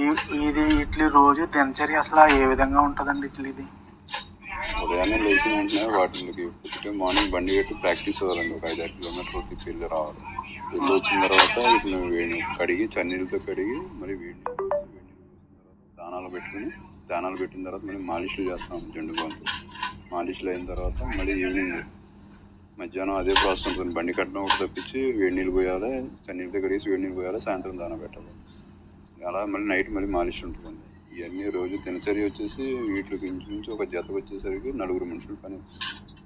ఈ- ఇది ఇట్లీ రోజు దినచర్య అసలు ఏ విధంగా ఉంటుందండి ఇట్లీది ఉదయాన్నే లేచిన వెంటనే వాటికి పొద్దుటే మార్నింగ్ బండి పెట్టి ప్రాక్టీస్ అవ్వాలండి ఒక ఐదారు కిలోమీటర్లు తిప్పి వెళ్ళి రావాలి. వెళ్ళి వచ్చిన తర్వాత వీటిని వేడి కడిగి చన్నీళ్ళతో కడిగి మరి వేడి దానాలు పెట్టుకుని దానాలు పెట్టిన తర్వాత మళ్ళీ మాలిష్లు చేస్తాం జెండు బాంతు మాలిష్లు అయిన తర్వాత మళ్ళీ ఈవినింగ్ మధ్యాహ్నం అదే ప్రాసెస్ ఉంటుంది. బండి కట్టడం ఒకటి తప్పించి వేడి నీళ్ళు పోయాలి చన్నీళ్ళతో కడిగేసి వేడి నీళ్ళు పోయాలి సాయంత్రం దాన పెట్టాలి. అలా మళ్ళీ నైట్ మళ్ళీ మాలిష్ ఉంటుంది ఇవన్నీ రోజు దినచర్య వచ్చేసి వీటికి ఇంచుమించు ఒక జత వచ్చేసరికి నలుగురు మనుషుల పని.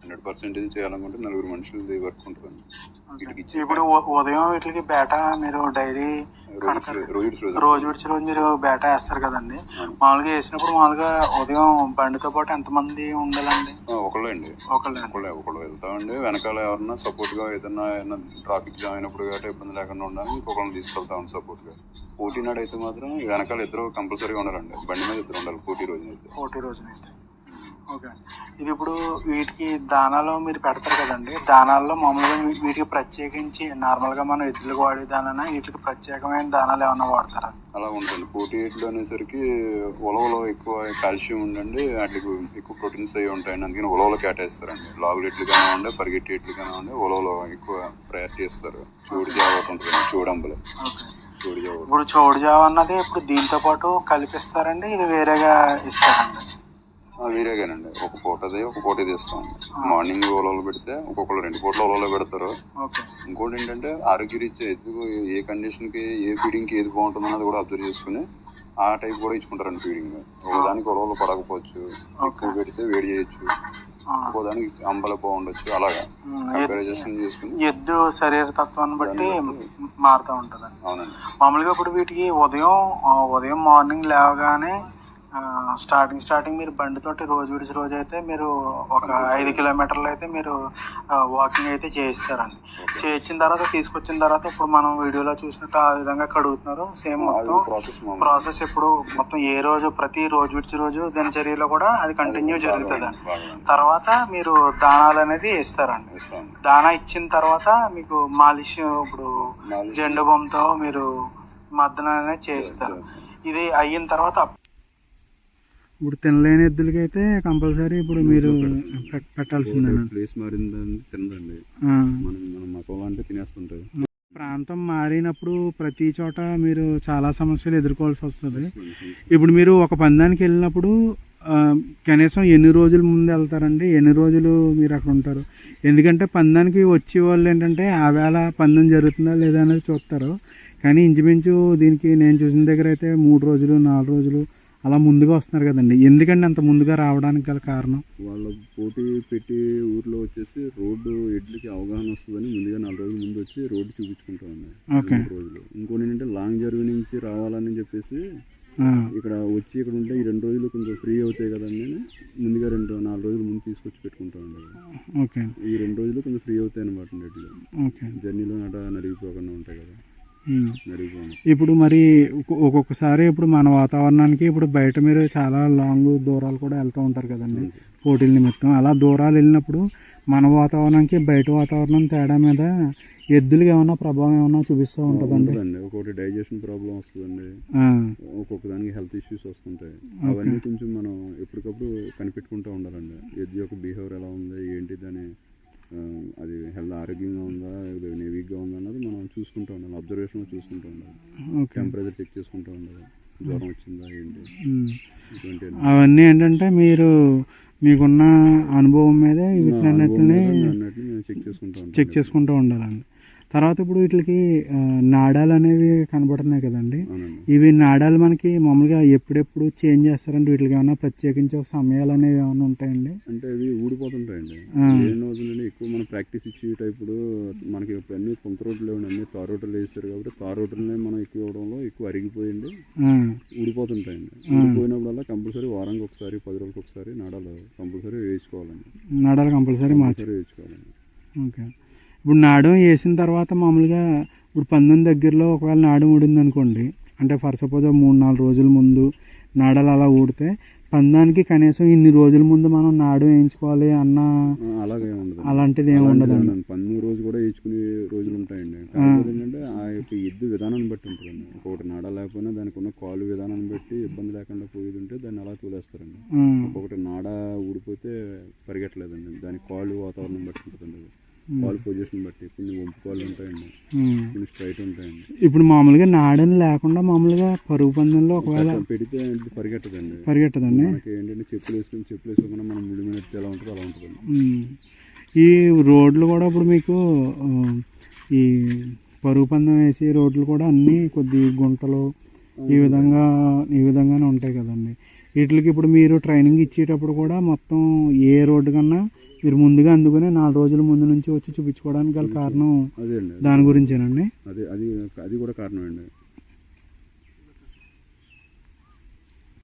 హండ్రెడ్ పర్సెంటేజ్ చేయాలనుకుంటే నలుగురు మనుషులది వర్క్ ఇచ్చే ఇప్పుడు ఉదయం వీటికి బేట మీరు డైరీ రోజు విడిచి రోజు మీరు బేట వేస్తారు కదండి. మామూలుగా వేసినప్పుడు మామూలుగా ఉదయం బండితో పాటు ఎంతమంది ఉండాలండి? ఒకళ్ళే అండి ఒకళ్ళే. ఒకళ్ళే వెళ్తామండి. వెనకాల ఎవరన్నా సపోర్ట్గా ఏదన్నా ట్రాఫిక్ జామ్ అయినప్పుడు గట్రా ఇబ్బంది లేకుండా ఉండాలని ఇంకొకరిని తీసుకెళ్తాం సపోర్ట్గా. పోటీ నాడు అయితే మాత్రం వెనకాల ఇద్దరు కంపల్సరీగా ఉండాలండి. బండి మీద ఇద్దరు ఉండాలి పోటీ రోజున అయితే పోటీ రోజునైతే. ఓకే ఇది ఇప్పుడు వీటికి దానాలు మీరు పెడతారు కదండి దానాల్లో మామూలుగా వీటికి ప్రత్యేకించి నార్మల్గా మనం ఎద్దులకు వాడే దానా వీటికి ప్రత్యేకమైన దానాలు ఏమైనా వాడతారా? అలా ఉంటుంది. పోటీ ఎట్లు అనేసరికి ఉలవలో ఎక్కువ కాల్షియం ఉండండి వాటికి ఎక్కువ ప్రోటీన్స్ అవి ఉంటాయండి అందుకని ఉలవలో కేటాయిస్తారండి. లాగులు ఎట్లు కానివ్వండి పరిగెట్టి ఎట్లు కానివ్వండి ఉలవలో ఎక్కువ ప్రయారిటీ ఇస్తారు. చూడు జావ ఒకటి ఉంటుంది చూడంబలు. ఇప్పుడు చోడు జావ అన్నది ఇప్పుడు దీంతో పాటు కలిపిస్తారండి ఇది వేరేగా ఇస్తారండి? వేరేగానండి ఒక పూటది ఒక పూట తీస్తాం మార్నింగ్ ఉలవలు పెడితే ఒక్కొక్కరు రెండు పూటలు ఉలవలో పెడతారు. ఇంకోటి ఏంటంటే ఆరోగ్యరీత్యా ఎద్దు ఏ కండిషన్కి ఏ ఫీడింగ్కి ఏది బాగుంటుందో అన్నది కూడా అబ్జర్వ్ చేసుకుని ఆ టైప్ కూడా ఇచ్చుకుంటారండి ఫీడింగ్. ఒకదానికి ఉలవలు పడకపోవచ్చు ఎక్కువ పెడితే వేడి చేయొచ్చు ఆ. ఒకదానికి అంబల బాగుండొచ్చు అలాగా. చేసుకుని. ఎద్దు శరీర తత్వాన్ని బట్టి మారుతూ ఉంటుందండి. అవునండి. మామూలుగా ఇప్పుడు వీటికి ఉదయం ఉదయం మార్నింగ్ లేవగానే స్టార్టింగ్ స్టార్టింగ్ మీరు బండితోటి రోజు విడిచి రోజు అయితే మీరు ఒక ఐదు కిలోమీటర్లు అయితే మీరు వాకింగ్ అయితే చేయిస్తారండి. చేయించిన తర్వాత తీసుకొచ్చిన తర్వాత ఇప్పుడు మనం వీడియోలో చూసినట్టు ఆ విధంగా కడుగుతున్నారు. సేమ్ మొత్తం ప్రాసెస్ ఇప్పుడు మొత్తం ఏ రోజు ప్రతి రోజు విడిచి రోజు దినచర్యలో కూడా అది కంటిన్యూ జరుగుతుంది. బాగా తర్వాత మీరు దానాలు అనేది ఇస్తారండి ఇస్తాం దానా ఇచ్చిన తర్వాత మీకు మాలిష్ ఇప్పుడు జెండు బొమ్మతో మీరు మద్దన అనేది చేస్తారు. ఇది అయిన తర్వాత ఇప్పుడు తినలేని ఎద్దులకి అయితే కంపల్సరీ ఇప్పుడు మీరు పెట్టాల్సిందేనండి ప్లేస్ తినదండి మనం మనం మకంలో అంటే తినేస్తుంటాయి. ప్రాంతం మారినప్పుడు ప్రతి చోట మీరు చాలా సమస్యలు ఎదుర్కోవాల్సి వస్తుంది. ఇప్పుడు మీరు ఒక పందానికి వెళ్ళినప్పుడు కనీసం ఎన్ని రోజుల ముందు వెళ్తారండి? ఎన్ని రోజులు మీరు అక్కడ ఉంటారు? ఎందుకంటే పందానికి వచ్చే వాళ్ళు ఏంటంటే ఆ వేళ పందెం జరుగుతుందా లేదా అనేది చూస్తారు. కానీ ఇంచుమించు దీనికి నేను చూసిన దగ్గర అయితే మూడు రోజులు నాలుగు రోజులు అలా ముందుగా వస్తున్నారు కదండి. ఎందుకండి అంత ముందుగా రావడానికి గల కారణం? వాళ్ళ పోటీ పెట్టి ఊర్లో వచ్చేసి రోడ్డు ఎడ్లకి అవగాహన వస్తుందని ముందుగా నాలుగు రోజుల ముందు వచ్చి రోడ్డు చూపించుకుంటామండి ఓకే. రెండు రోజులు. ఇంకోటి ఏంటంటే లాంగ్ జర్నీ నుంచి రావాలని చెప్పేసి ఇక్కడ వచ్చి ఇక్కడ ఉంటే ఈ రెండు రోజులు కొంచెం ఫ్రీ అవుతాయి కదండి ముందుగా రెండు నాలుగు రోజులు ముందు తీసుకొచ్చి పెట్టుకుంటామండి ఓకే. ఈ రెండు రోజులు కొంచెం ఫ్రీ అవుతాయి అనమాట ఓకే. జర్నీలో నట నడిగిపోకుండా ఉంటాయి కదా. ఇప్పుడు మరి ఒక్కొ- ఒక్కొక్కసారి ఇప్పుడు మన వాతావరణానికి ఇప్పుడు బయట మీరు చాలా లాంగ్ దూరాలు కూడా వెళ్తూ ఉంటారు కదండి. పోటీల నిమిత్తం. అలా దూరాలు వెళ్ళినప్పుడు మన వాతావరణానికి బయట వాతావరణం తేడా మీద ఎద్దులకి ఏమైనా ప్రభావం ఏమైనా చూపిస్తూ ఉంటుందండి? ఒక్కొక్కటి డైజెషన్ ప్రాబ్లం వస్తుందండి. ఒక్కొక్క దానికి హెల్త్ ఇష్యూస్ వస్తుంటాయి. అవన్నీ కొంచెం మనం ఎప్పటికప్పుడు కనిపెట్టుకుంటూ ఉండాలండి. ఎద్దు యొక్క బిహేవియర్ ఎలా ఉంది? ఏంటి దాని అది హెల్త్ ఆరోగ్యంగా ఉందా లేదా వీక్గా ఉందా అన్నది మనం చూసుకుంటూ ఉండాలి. అబ్జర్వేషన్లో చూసుకుంటూ ఉండాలి. టెంపరేచర్ చెక్ చేసుకుంటూ ఉండాలి. జ్వరం వచ్చిందా ఏంటి? అవన్నీ ఏంటంటే మీరు మీకున్న అనుభవం మీద వీటిని చెక్ చేసుకుంటూ చెక్ చేసుకుంటూ ఉండాలండి. తర్వాత ఇప్పుడు వీటికి నాడాలు అనేవి కనబడుతున్నాయి కదండి. ఇవి నాడాలు మనకి మామూలుగా ఎప్పుడెప్పుడు చేంజ్ చేస్తారంటే వీటికి ఏమైనా ప్రత్యేకించి ఒక సమయాలు అనేవి ఏమైనా ఉంటాయండి? అంటే అవి ఊడిపోతుంటాయండి. ఎక్కువ మనం ప్రాక్టీస్ ఇచ్చే టైపుడు మనకి ఇప్పుడు అన్ని కొంత రోడ్లు అన్ని తార్ రోడ్లు వేస్తారు కాబట్టి తార్ రోడ్లనే మనం ఎక్కువ ఇవ్వడంలో ఎక్కువ అరిగిపోయింది. ఊడిపోతుంటాయండి. ఊడిపోయినప్పుడల్లా కంపల్సరీ వారానికి ఒకసారి పది రోజులకు ఒకసారి నాడాలు కంపల్సరీ వేయించుకోవాలండి నాడాలు కంపల్సరీ మార్చి. వేయించుకోవాలండి ఓకే. ఇప్పుడు నాడం వేసిన తర్వాత మామూలుగా ఇప్పుడు పంతొమ్మిది దగ్గరలో ఒకవేళ నాడం ఊడింది అనుకోండి అంటే ఫర్ సపోజ్ మూడు నాలుగు రోజుల ముందు నాడలు అలా ఊడితే పందానికి కనీసం ఇన్ని రోజుల ముందు మనం నాడు వేయించుకోవాలి అన్న అలాగే ఉండదు. అలాంటిది ఏమి ఉండదండి. పన్ను రోజు కూడా వేయించుకునే రోజులు ఉంటాయండి. ఏంటంటే ఆ యొక్క ఎద్దు విధానాన్ని బట్టి ఉంటుందండి. ఒకటి నాడ లేకపోయినా దానికి ఉన్న కాలు విధానాన్ని బట్టి ఇబ్బంది లేకుండా పోయేది ఉంటే దాన్ని అలా తోలేస్తారండి. ఒకటి నాడ ఊడిపోతే పరిగెట్టలేదండి. దాని కాలు వాతావరణం బట్టి ఉంటుందండి కాలు పొజిషన్ బట్టి. కొన్ని వంపు కాళ్ళు ఉంటాయండి. కొన్ని స్ట్రైట్ ఉంటాయండి. ఇప్పుడు మామూలుగా నాడని లేకుండా మామూలుగా పరుగు పందెంలో ఒకవేళ పెడితే పరిగెట్టదండి. పరిగెట్టదండి? మనకి ఏంటంటే చెప్పులు వేసుకుని చెప్పులు వేసుకోకుండా మనం ముడి మీద ఎలా ఉంటుందో అలా ఉంటుందండి. ఈ రోడ్లు కూడా ఇప్పుడు మీకు ఈ పరుగు పందెం వేసి రోడ్లు కూడా అన్నీ కొద్ది గుంటలు ఈ విధంగా ఈ విధంగానే ఉంటాయి కదండి. వీటికి ఇప్పుడు మీరు ట్రైనింగ్ ఇచ్చేటప్పుడు కూడా మొత్తం ఏ రోడ్డు కన్నా మీరు ముందుగా అందుకునే నాలుగు రోజుల ముందు నుంచి వచ్చి చూపించుకోవడానికి గల కారణం అదే అండి దాని గురించేనండి. అదే అది అది కూడా కారణం అండి.